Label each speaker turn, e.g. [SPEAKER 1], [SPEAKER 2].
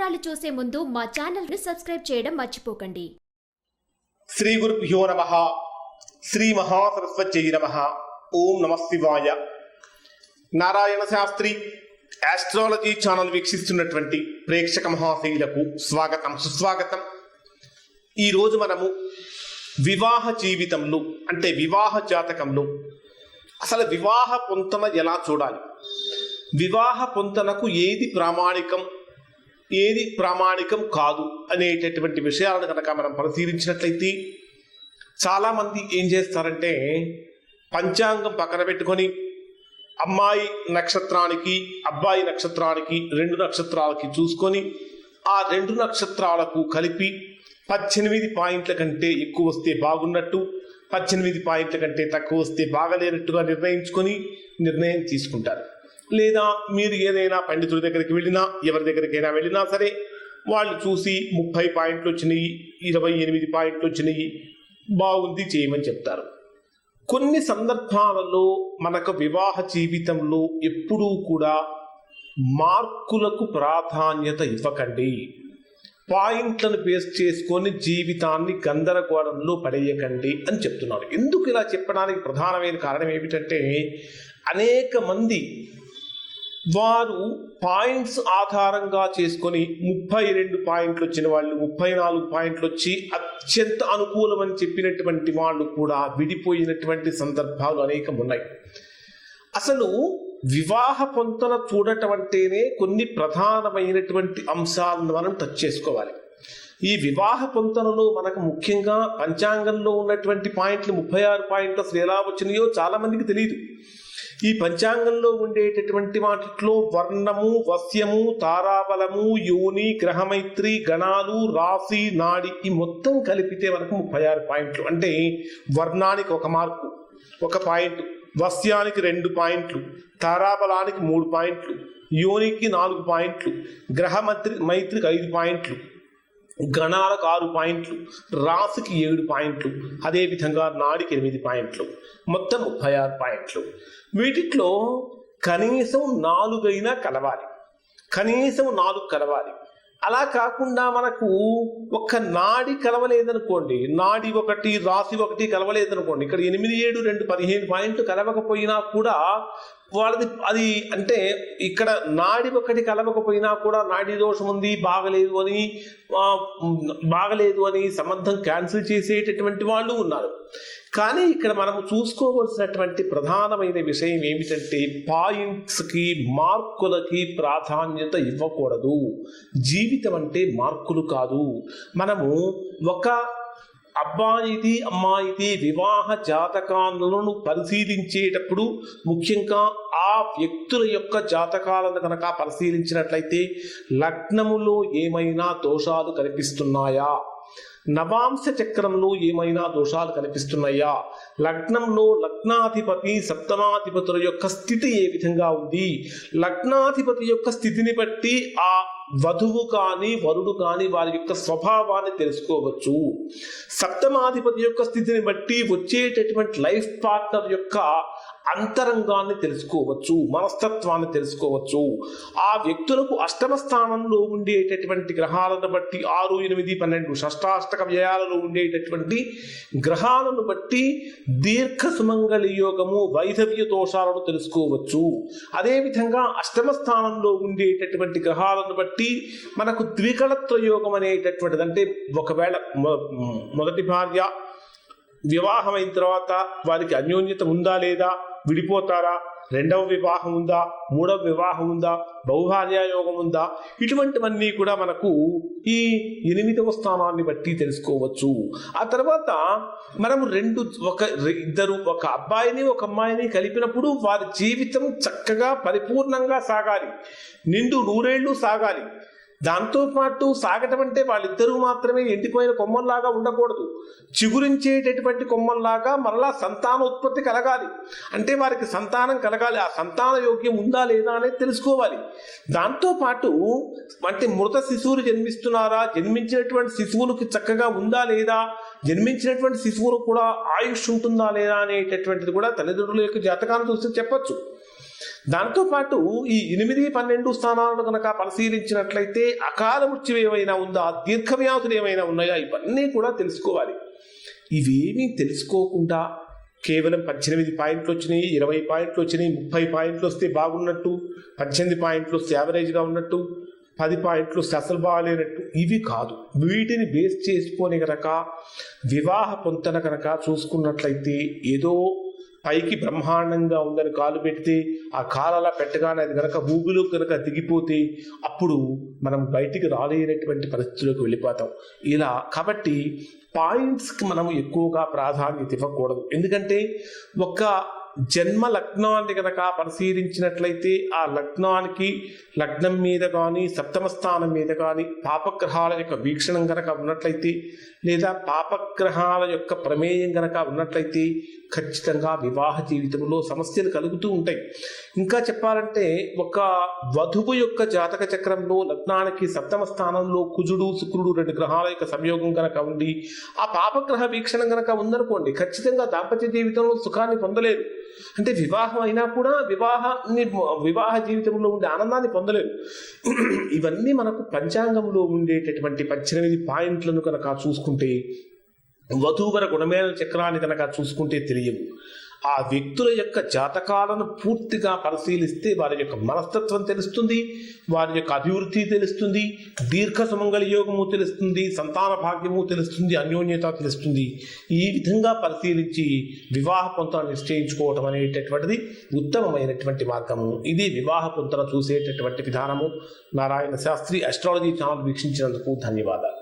[SPEAKER 1] వివరాలు చూసే ముందు మా ఛానల్ని సబ్స్క్రైబ్ చేయడం మర్చిపోకండి.
[SPEAKER 2] శ్రీ గురుభ్యో నమ. శ్రీ మహాసరస్వతి నమ. ఓం నమ శివాయ. నారాయణ శాస్త్రి ఆస్ట్రాలజీ ఛానల్ వీక్షిస్తున్నటువంటి ప్రేక్షక మహాశైలకు స్వాగతం సుస్వాగతం. ఈరోజు మనము వివాహ జీవితంలో అంటే వివాహ జాతకంలో అసలు వివాహ పొంతన ఎలా చూడాలి? వివాహ పొంతనకు ఏది ప్రామాణికం? ఏది ప్రామాణికం కాదు అనేటటువంటి విషయాలను కనుక మనం పరిశీలించినట్లయితే చాలామంది ఏం చేస్తారంటే పంచాంగం పక్కన పెట్టుకొని అమ్మాయి నక్షత్రానికి అబ్బాయి నక్షత్రానికి రెండు నక్షత్రాలకి చూసుకొని ఆ రెండు నక్షత్రాలకు కలిపి పద్దెనిమిది పాయింట్ల కంటే ఎక్కువ వస్తే బాగున్నట్టు పద్దెనిమిది పాయింట్ల కంటే తక్కువ వస్తే బాగలేనట్టుగా నిర్ణయించుకొని నిర్ణయం తీసుకుంటారు. లేదా మీరు ఏదైనా పండితుడి దగ్గరికి వెళ్ళినా ఎవరి దగ్గరికైనా వెళ్ళినా సరే వాళ్ళు చూసి ముప్పై పాయింట్లు వచ్చినాయి ఇరవై ఎనిమిది పాయింట్లు వచ్చినాయి బాగుంది చేయమని చెప్తారు. కొన్ని సందర్భాలలో మనకు వివాహ జీవితంలో ఎప్పుడూ కూడా మార్కులకు ప్రాధాన్యత ఇవ్వకండి. పాయింట్లను బేస్ చేసుకొని జీవితాన్ని గందరగోళంలో పడేయకండి అని చెప్తున్నారు. ఎందుకు ఇలా చెప్పడానికి ప్రధానమైన కారణం ఏమిటంటే అనేక మంది వారు పాయింట్స్ ఆధారంగా చేసుకొని ముప్పై రెండు పాయింట్లు వచ్చిన వాళ్ళు ముప్పై నాలుగు పాయింట్లు వచ్చి అత్యంత అనుకూలమని చెప్పినటువంటి వాళ్ళు కూడా విడిపోయినటువంటి సందర్భాలు అనేకం ఉన్నాయి అసలు వివాహ పొంతన చూడటం అంటేనే కొన్ని ప్రధానమైనటువంటి అంశాలను మనం టచ్ చేసుకోవాలి. ఈ వివాహ పొంతనలో మనకు ముఖ్యంగా పంచాంగంలో ఉన్నటువంటి పాయింట్లు ముప్పై ఆరు పాయింట్లు అసలు ఎలా వచ్చినాయో చాలా మందికి తెలియదు ఈ పంచాంగంలో ఉండేటటువంటి వాటిలో వర్ణము వస్యము తారాబలము యోని గ్రహమైత్రి గణాలు రాశి నాడి ఈ మొత్తం కలిపితే మనకు ముప్పై ఆరు పాయింట్లు. అంటే వర్ణానికి ఒక మార్కు ఒక పాయింట్ వస్యానికి రెండు పాయింట్లు తారాబలానికి మూడు పాయింట్లు యోనికి నాలుగు పాయింట్లు గ్రహమైత్రి మైత్రికి ఐదు పాయింట్లు. గణాలకు ఆరు పాయింట్లు రాశికి ఏడు పాయింట్లు అదేవిధంగా నాడికి ఎనిమిది పాయింట్లు మొత్తం ముప్పై ఆరు పాయింట్లు. వీటిలో కనీసం నాలుగైనా కలవాలి. కనీసం నాలుగు కలవాలి. అలా కాకుండా మనకు ఒక్క నాడి కలవలేదనుకోండి నాడి ఒకటి రాశి ఒకటి కలవలేదనుకోండి ఇక్కడ ఎనిమిది ఏడు రెండు పదిహేను పాయింట్లు కలవకపోయినా కూడా వాళ్ళది అది అంటే ఇక్కడ నాడి ఒకటి కలవకపోయినా కూడా నాడి దోషం ఉంది బాగలేదు అని బాగలేదు అని సంబంధం క్యాన్సిల్ చేసేటటువంటి వాళ్ళు ఉన్నారు. కానీ ఇక్కడ మనము చూసుకోవలసినటువంటి ప్రధానమైన విషయం ఏమిటంటే పాయింట్స్కి మార్కులకి ప్రాధాన్యత ఇవ్వకూడదు. జీవితం అంటే మార్కులు కాదు. మనము ఒక అబ్బాయిది అమ్మాయిది వివాహ జాతకాలను పరిశీలించేటప్పుడు ముఖ్యంగా ఆ వ్యక్తుల యొక్క జాతకాలను కనుక పరిశీలించినట్లయితే లగ్నములో ఏమైనా దోషాలు కనిపిస్తున్నాయా నవాంశ చక్రంలో ఏమైనా దోషాలు కనిపిస్తున్నాయా? లగ్నంలో లగ్నాధిపతి సప్తమాధిపతుల యొక్క స్థితి ఏ విధంగా ఉంది? లగ్నాధిపతి యొక్క స్థితిని బట్టి ఆ వధువు కానీ వరుడు కానీ వారి యొక్క స్వభావాన్ని తెలుసుకోవచ్చు. సప్తమాధిపతి యొక్క స్థితిని బట్టి వచ్చేటటువంటి లైఫ్ పార్ట్నర్ యొక్క అంతరంగాన్ని తెలుసుకోవచ్చు మనస్తత్వాన్ని తెలుసుకోవచ్చు. ఆ వ్యక్తులకు అష్టమ స్థానంలో ఉండేటటువంటి గ్రహాలను బట్టి ఆరు ఎనిమిది పన్నెండు షష్టాష్టక వ్యయాలలో ఉండేటటువంటి గ్రహాలను బట్టి దీర్ఘ సుమంగళి యోగము వైధవ్య దోషాలను తెలుసుకోవచ్చు. అదేవిధంగా అష్టమ స్థానంలో ఉండేటటువంటి గ్రహాలను బట్టి మనకు ద్వికళత్వ యోగం అనేటటువంటిది అంటే ఒకవేళ మొదటి భార్య వివాహమైన తర్వాత వారికి అన్యోన్యత ఉందా లేదా విడిపోతారా? రెండవ వివాహం ఉందా? మూడవ వివాహం ఉందా? బహుభార్యాయోగం ఉందా? ఇటువంటివన్నీ కూడా మనకు ఈ ఎనిమిదవ స్థానాన్ని బట్టి తెలుసుకోవచ్చు. ఆ తర్వాత మనము రెండు ఒక ఇద్దరు ఒక అబ్బాయిని ఒక అమ్మాయిని కలిపినప్పుడు వారి జీవితం చక్కగా పరిపూర్ణంగా సాగాలి. నిండు నూరేళ్ళు సాగాలి. దాంతోపాటు సాగటం అంటే వాళ్ళిద్దరూ మాత్రమే ఎండిపోయిన కొమ్మల్లాగా ఉండకూడదు. చిగురించేటటువంటి కొమ్మల్లాగా మరలా సంతానోత్పత్తి కలగాలి. అంటే వారికి సంతానం కలగాలి. ఆ సంతాన యోగ్యం ఉందా లేదా అనేది తెలుసుకోవాలి. దాంతోపాటు వంటి అంటే మృత శిశువులు జన్మిస్తున్నారా? జన్మించినటువంటి శిశువులకు చక్కగా ఉందా లేదా? జన్మించినటువంటి శిశువులకు కూడా ఆయుష్ ఉంటుందా లేదా అనేటటువంటిది కూడా తల్లిదండ్రుల యొక్క జాతకాన్ని చూస్తే చెప్పొచ్చు. దాంతోపాటు ఈ ఎనిమిది పన్నెండు స్థానాలను కనుక పరిశీలించినట్లయితే అకాల మృత్యు ఏమైనా ఉందా? దీర్ఘవ్యాధులు ఏమైనా ఉన్నాయా? ఇవన్నీ కూడా తెలుసుకోవాలి. ఇవేమీ తెలుసుకోకుండా కేవలం పద్దెనిమిది పాయింట్లు వచ్చినాయి ఇరవై పాయింట్లు వచ్చినాయి ముప్పై పాయింట్లు వస్తే బాగున్నట్టు పద్దెనిమిది పాయింట్లు వస్తే యావరేజ్గా ఉన్నట్టు పది పాయింట్లు వస్తే అసలు బాగాలేనట్టు. ఇవి కాదు. వీటిని బేస్ చేసుకొని కనుక వివాహ పొంతన కనుక చూసుకున్నట్లయితే ఏదో పైకి బ్రహ్మాండంగా ఉందని కాలు పెడితే ఆ కాలు అలా పెట్టగానే అది కనుక భూమిలో కనుక దిగిపోతే అప్పుడు మనం బయటికి రాలేనటువంటి పరిస్థితుల్లోకి వెళ్ళిపోతాం. ఇలా కాబట్టి పాయింట్స్కి మనం ఎక్కువగా ప్రాధాన్యత ఇవ్వకూడదు. ఎందుకంటే ఒక జన్మ లగ్నాన్ని కనుక పరిశీలించినట్లయితే ఆ లగ్నానికి లగ్నం మీద కానీ సప్తమ స్థానం మీద కానీ పాపగ్రహాల యొక్క వీక్షణం కనుక ఉన్నట్లయితే లేదా పాపగ్రహాల యొక్క ప్రమేయం కనుక ఉన్నట్లయితే ఖచ్చితంగా వివాహ జీవితంలో సమస్యలు కలుగుతూ ఉంటాయి. ఇంకా చెప్పాలంటే ఒక వధువు యొక్క జాతక చక్రంలో లగ్నానికి సప్తమ స్థానంలో కుజుడు శుక్రుడు రెండు గ్రహాల యొక్క సంయోగం కనుక ఉండి ఆ పాపగ్రహ వీక్షణం కనుక ఉందనుకోండి ఖచ్చితంగా దాంపత్య జీవితంలో సుఖాన్ని పొందలేరు. అంటే వివాహం అయినా కూడా వివాహాన్ని వివాహ జీవితంలో ఉండే ఆనందాన్ని పొందలేరు. ఇవన్నీ మనకు పంచాంగంలో ఉండేటటువంటి పద్దెనిమిది పాయింట్లను కనుక చూసుకుంటే వధూవర గుణమేల చక్రాన్ని కనుక చూసుకుంటే తెలియవు ఆ వ్యక్తుల యొక్క జాతకాలను పూర్తిగా పరిశీలిస్తే వారి యొక్క మనస్తత్వం తెలుస్తుంది వారి యొక్క అభివృద్ధి తెలుస్తుంది దీర్ఘ సుమంగళ యోగము తెలుస్తుంది సంతాన భాగ్యము తెలుస్తుంది అన్యోన్యత తెలుస్తుంది. ఈ విధంగా పరిశీలించి వివాహ పొంతను నిశ్చయించుకోవటం అనేటటువంటిది ఉత్తమమైనటువంటి మార్గము. ఇది వివాహ పొంతన చూసేటటువంటి విధానము. నారాయణ శాస్త్రి అస్ట్రాలజీ ఛానల్ వీక్షించినందుకు ధన్యవాదాలు.